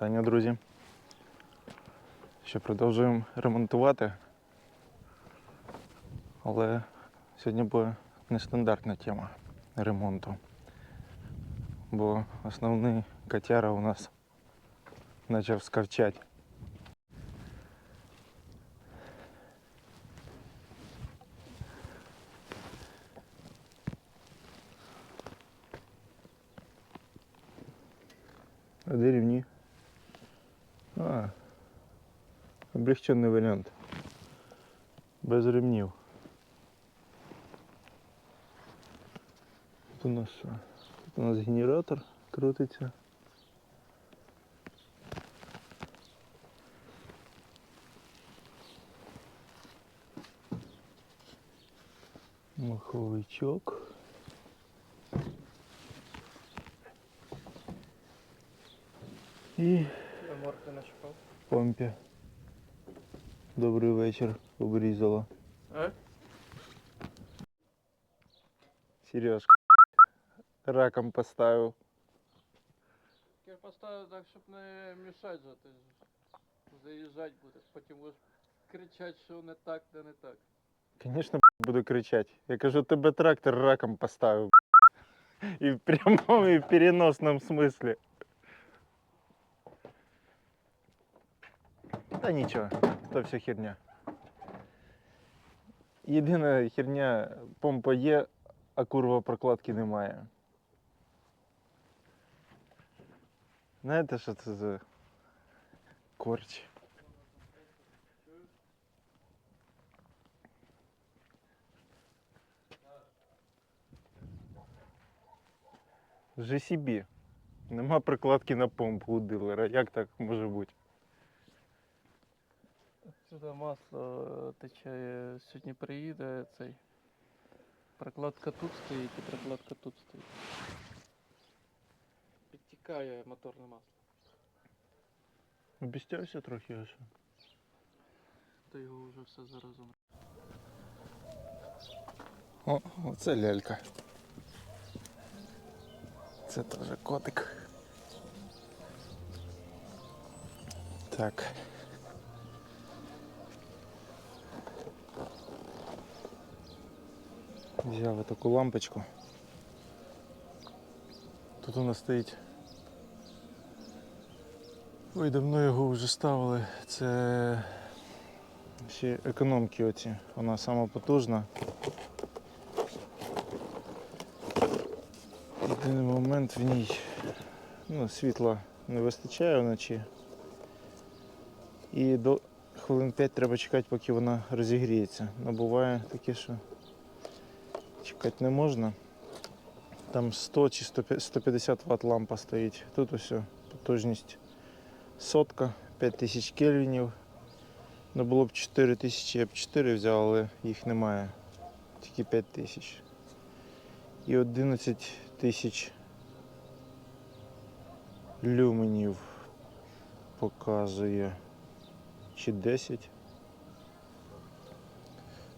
Вітання, друзі. Ще продовжуємо ремонтувати. Але сьогодні буде нестандартна тема ремонту. Бо основний котяра у нас почав скавчати. А де рівні? А, облегчений варіант. Без ремнів. Тут у нас що? Тут у нас генератор крутиться. Маховичок. І Я морти нащупав. помпі. Добрий вечір, обрізала. Е? Сережка. Раком поставив. Я поставив так, щоб не мішати же. Ти ж заїжджати будеш. Потім будеш кричати, що не так, де не так. Звісно, буду кричати. Я кажу, тебе трактор раком поставив. І в прямому, і в переносному смислі. Та нічого, то все херня. Єдина херня, помпа є, а курва прокладки немає. Знаєте, що це за корч? GCB. Нема прикладки на помпу у дилера. Як так може бути? Сюди масло е, тече, сьогодні приїде цей. Прокладка тут стоїть і прокладка тут стоїть. Підтікає моторне масло. Обістявся трохи аж. То його вже все заразом. О, оце лялька. Це теж котик. Так. Взяв таку лампочку. Тут у нас стоїть. Ой, давно його вже ставили. Це ще економки оці. Вона сама потужна. Єдиний момент в ній ну, світла не вистачає вночі. І до хвилин 5 треба чекати, поки вона розігріється. Ну буває таке, що чекати не можна. Там 100 чи 150 Вт лампа стоїть. Тут ось потужність сотка, 5000 кельвінів. Ну було б 4000, я б 4 взяв, але їх немає. Тільки 5000 і 11 тисяч люменів показує. Чи 10.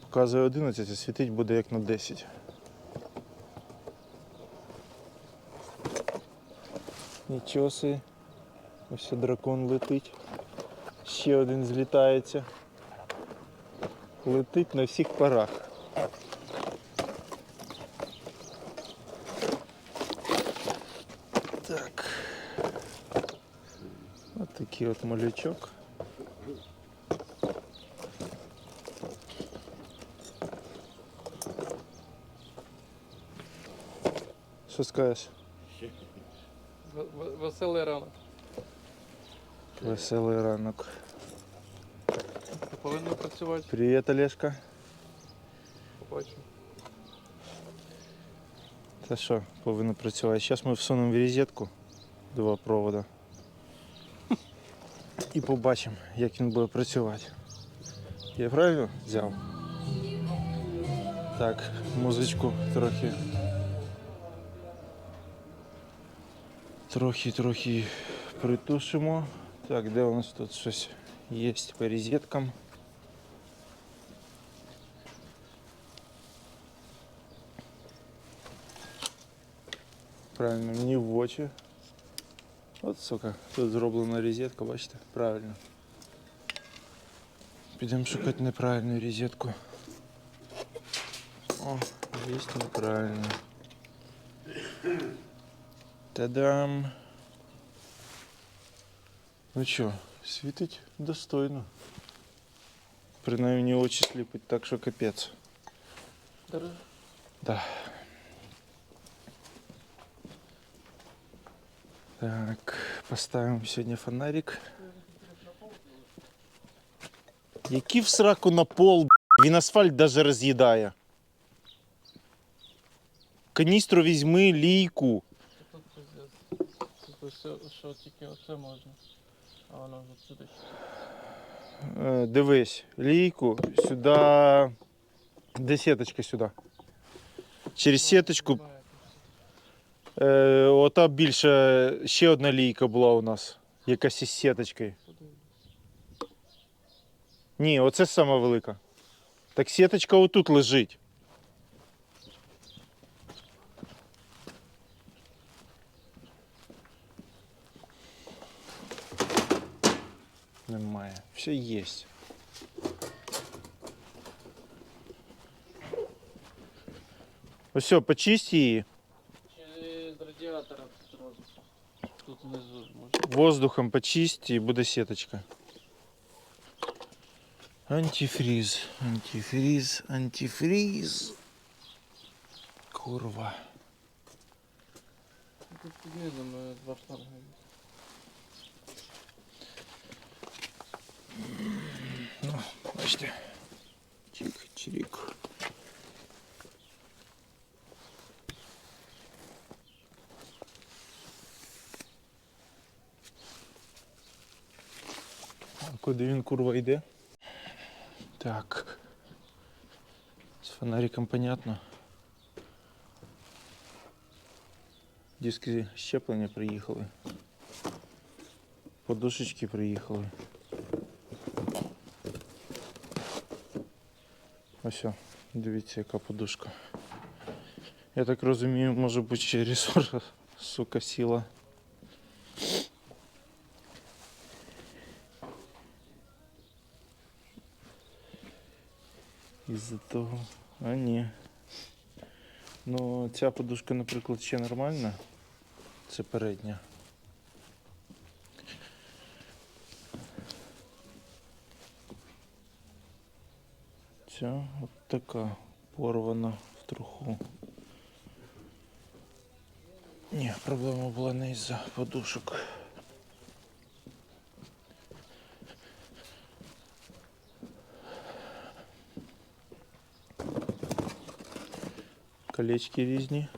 Показує 11, а світить буде як на 10. Нічого си. Ось дракон летить. Ще один злітається. Летить на всіх парах. Так. Ось такий от малючок. Що скажеш? Веселий ранок. Веселий ранок. Ти повинен працювати. Привіт, Олешка. Побачимо. Та що, повинно працювати. Зараз ми всунемо в розетку два провода. І побачимо, як він буде працювати. Я правильно взяв? Так, музичку трохи. Трохи, трохи притушимо. Так, де у нас тут щось є по розеткам? Правильно, мені в очі. От, сука, тут зроблена розетка, бачите? Правильно. Підемо шукати неправильну розетку. О, є неправильно. Та-дам! Ну що, світить достойно. Принаймні очі сліпить, так що капець. Держи. Да. Так, поставимо сьогодні фонарик. Який в сраку на пол, він асфальт даже роз'їдає. Каністру візьми, лійку. Все, що тільки оце можна. А воно вже сюди ще. Е, дивись, лійку сюди. Де сіточка сюди? Через сіточку. Е, ота більше ще одна лійка була у нас. Якась із сіточкою. Ні, оце сама велика. Так сіточка отут лежить. Все є. Ось все, почисти її Через радіатора тут зразу. Тут внизу може. воздухом почисти і буде сіточка. Антифриз, антифриз, антифриз. Курва. Тут під низом е, два шланги. Є. Бачите. Чик, чирик. А куди він курва йде? Так. З фонариком понятно. Диски щеплення приїхали. Подушечки приїхали. Ось, дивіться, яка подушка. Я так розумію, може бути ще ресурс, сука, сіла. Із-за того. А ні. Ну, ця подушка, наприклад, ще нормальна. Це передня. Ця от така порвана в труху. Ні, проблема була не із-за подушок. Колечки різні.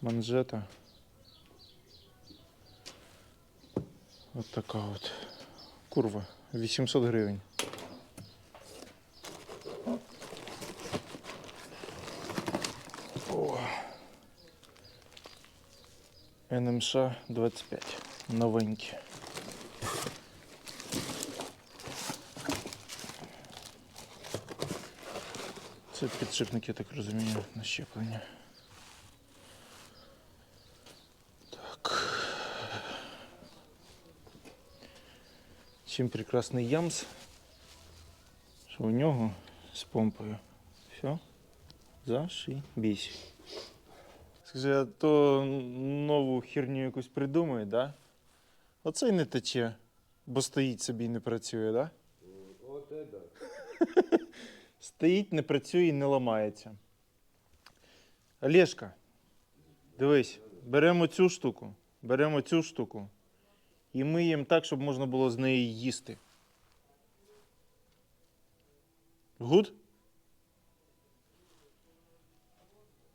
Манжета. От така от. Курва. 800 гривень. О. НМШ 25. Новенькі. Це підшипники, я так розумію, на щеплення. Чим прекрасний ямс, що у нього з помпою. Все, зашибісь. Скажи, а то нову херню якусь придумає, да? Оце й не тече, бо стоїть собі і не працює, да? Оце да. Стоїть, не працює і не ламається. Олешка, дивись, беремо цю штуку, беремо цю штуку і миємо так, щоб можна було з неї їсти. Гуд?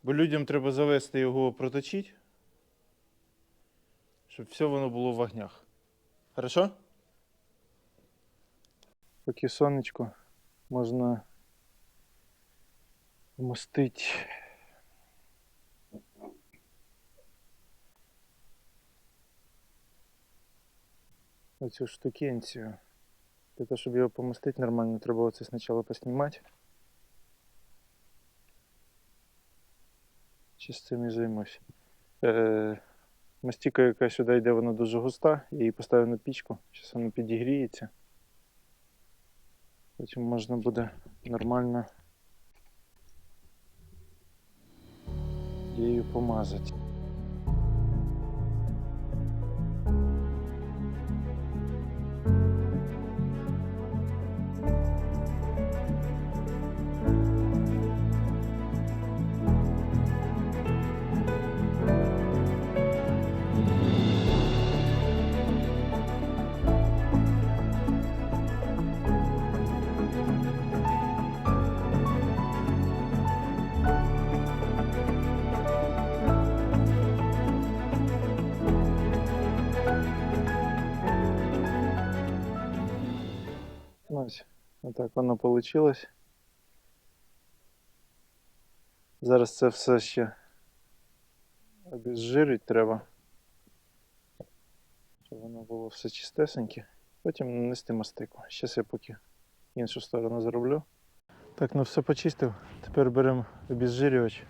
Бо людям треба завести його проточити, щоб все воно було в огнях. Хорошо? Поки сонечко можна вмостить. Оцю штукенцію. Для того, щоб його помістити нормально, треба оце спочатку поснімати. Ще з цим і займусь. Е, мастіка, яка сюди йде, вона дуже густа. Я її поставив на пічку. Зараз вона підігріється. Потім можна буде нормально її помазати. Отак воно вийшло. Зараз це все ще обезжирить треба. Щоб воно було все чистесеньке. Потім нанести мастику. Зараз я поки іншу сторону зроблю. Так, ну все почистив. Тепер беремо обезжирювач.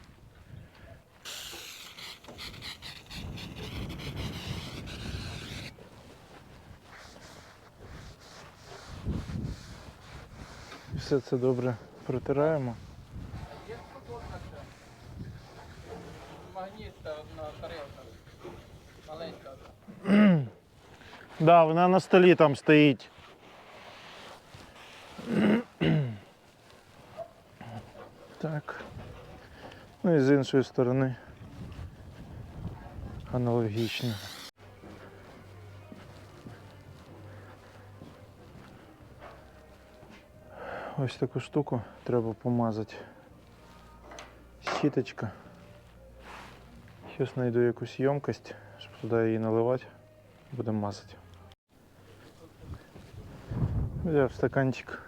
Все це добре протираємо. Є сподобна ще. Магніт та одна тарелка. Маленька. Да, вона на столі там стоїть. Так. Ну і з іншої сторони. Аналогічно. Ось таку штуку треба помазати. Щіточка. Зараз знайду якусь ємкость, щоб туди її наливати. Будемо мазати. Взяв стаканчик.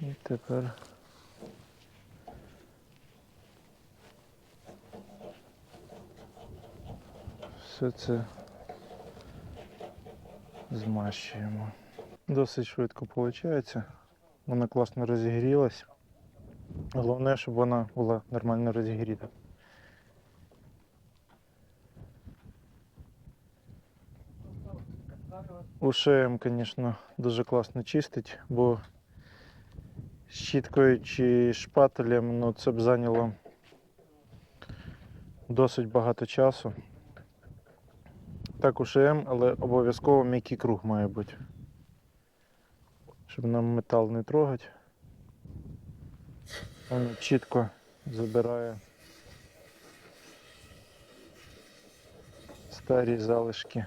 І тепер все це змащуємо. Досить швидко виходить. Вона класно розігрілась. Головне, щоб вона була нормально розігріта. УШМ, звісно, дуже класно чистить, бо щіткою чи шпателем ну, це б зайняло досить багато часу. Так, УШМ, але обов'язково м'який круг має бути. Щоб нам метал не трогати. Воно чітко забирає старі залишки.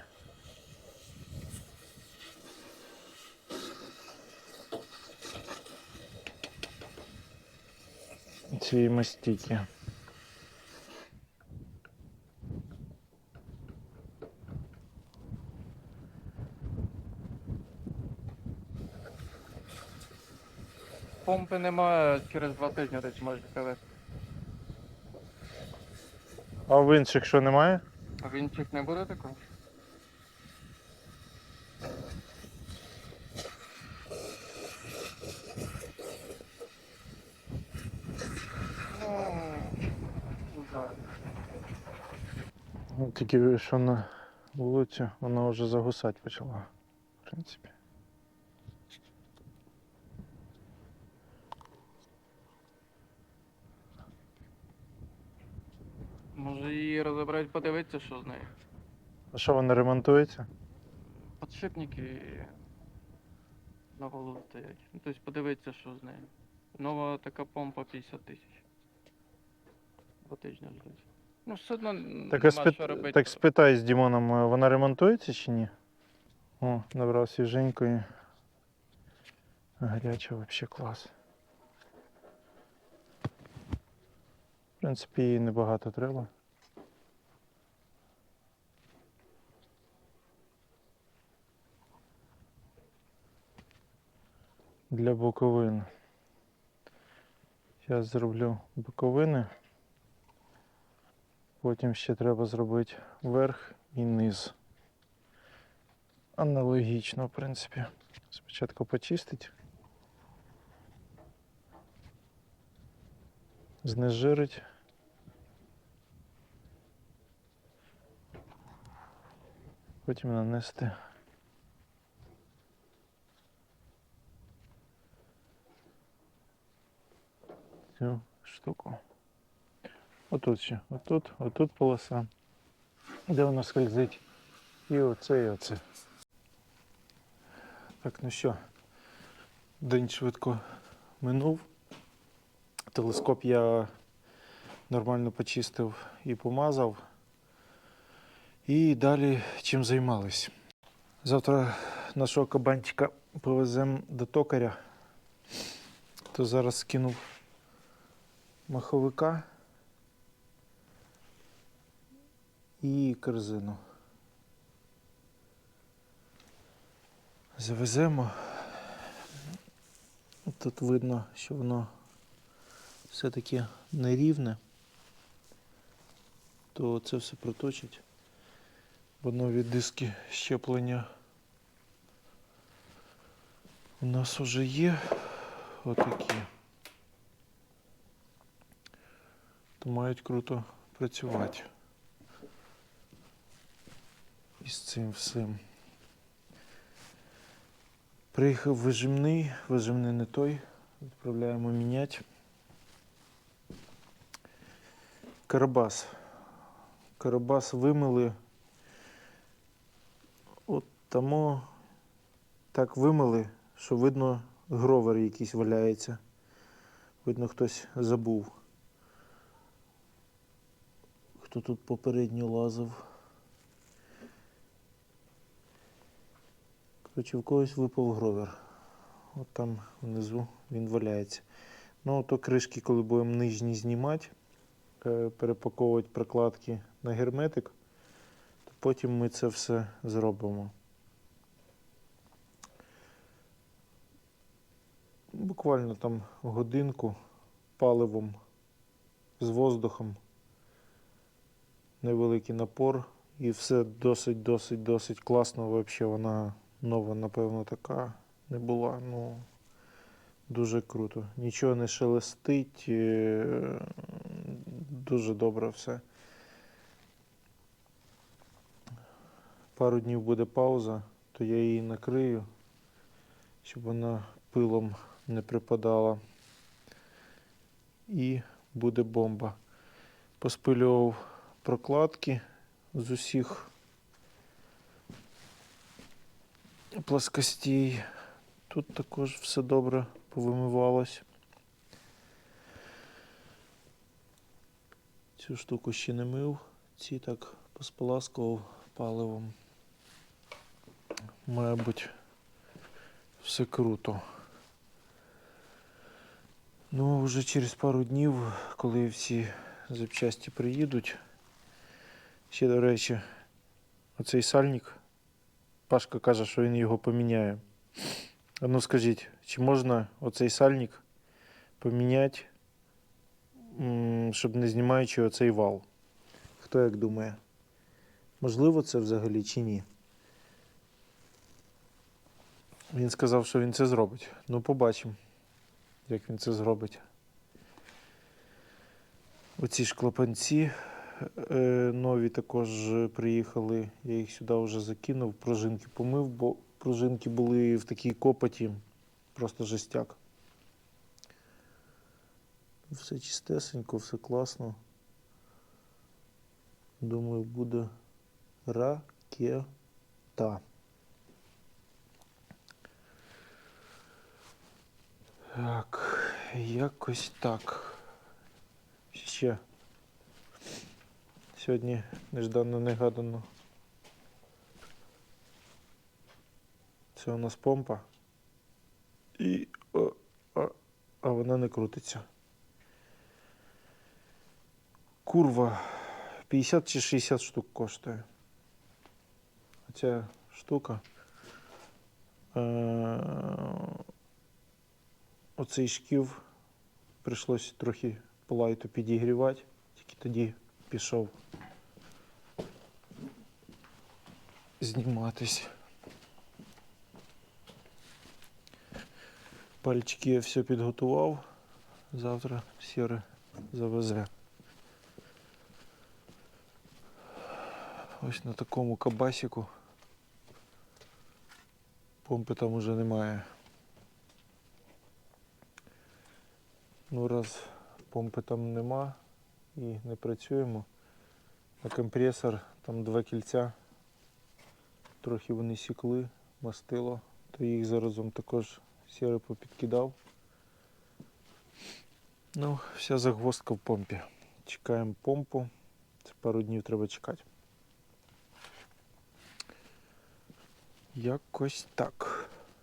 цієї мастики. Помпи немає, через два тижні десь може привезти. А в інших що немає? А вінчик не буде такого? Ну, Тільки що на вулицю вона вже загусати почала. В принципі. Може її розібрати, подивитися, що з нею. А що вона ремонтується? Подшипники на голову стоять. Ну, тобто подивитися, що з нею. Нова така помпа 50 тисяч. Два тижні ждать. Ну, все одно Так, нема спит... що робити. так спитай з Дімоном, е, вона ремонтується чи ні? О, набрав свіженької. Гаряча взагалі клас. В принципі, її небагато треба. Для боковин. Зараз зроблю боковини. Потім ще треба зробити верх і низ. Аналогічно, в принципі. Спочатку почистить. Знежирить. Потім нанести. Цю штуку. Отут ще, отут, отут полоса. Де воно скользить. І оце, і оце. Так, ну що, день швидко минув. Телескоп я нормально почистив і помазав. І далі чим займались. Завтра нашого кабанчика повеземо до токаря. То зараз скинув маховика і корзину. Завеземо. Тут видно, що воно все-таки нерівне, то це все проточить, бо нові диски щеплення у нас вже є отакі. То мають круто працювати із цим всім. Приїхав вижимний, вижимний не той. Відправляємо міняти. Карабас. Карабас вимили. От тому так вимили, що видно гровер якийсь валяється. Видно, хтось забув. Хто тут попередньо лазив. Коротше, в когось випав гровер. От там внизу він валяється. Ну, то кришки, коли будемо нижні знімати, е, перепаковувати прокладки на герметик, то потім ми це все зробимо. Буквально там годинку паливом з воздухом, невеликий напор, і все досить, досить, досить класно. Взагалі вона нова, напевно, така не була. Ну, дуже круто. Нічого не шелестить. е, Дуже добре все. Пару днів буде пауза, то я її накрию, щоб вона пилом не припадала. І буде бомба. Поспилював прокладки з усіх плоскостей. Тут також все добре повимивалось. Цю штуку ще не мив, ці так посполаскував паливом. Мабуть, все круто. Ну, вже через пару днів, коли всі запчасті приїдуть. Ще, до речі, оцей сальник Пашка каже, що він його поміняє. Ну скажіть, чи можна оцей сальник поміняти, щоб не знімаючи оцей вал? Хто як думає? Можливо це взагалі чи ні? Він сказав, що він це зробить. Ну, побачимо, як він це зробить. Оці е, нові також приїхали. Я їх сюди вже закинув, пружинки помив, бо пружинки були в такій копоті, просто жестяк. Все чистесенько, все класно. Думаю, буде ракета. Так, якось так. Ще. Сьогодні нежданно негадано. Це у нас помпа. І. о, а, а вона не крутиться. Курва 50 чи 60 штук коштує. Оця штука. Е, Оцей шків прийшлося трохи по лайту підігрівати, тільки тоді пішов зніматись. Пальчики я все підготував. Завтра сіре завезе. Ось на такому кабасіку. Помпи там уже немає. Ну, раз помпи там нема і не працюємо. На компресор там два кільця. Трохи вони сікли, мастило, то їх заразом також сіре попідкидав. Ну, вся загвоздка в помпі. Чекаємо помпу. Це пару днів треба чекати. Якось так.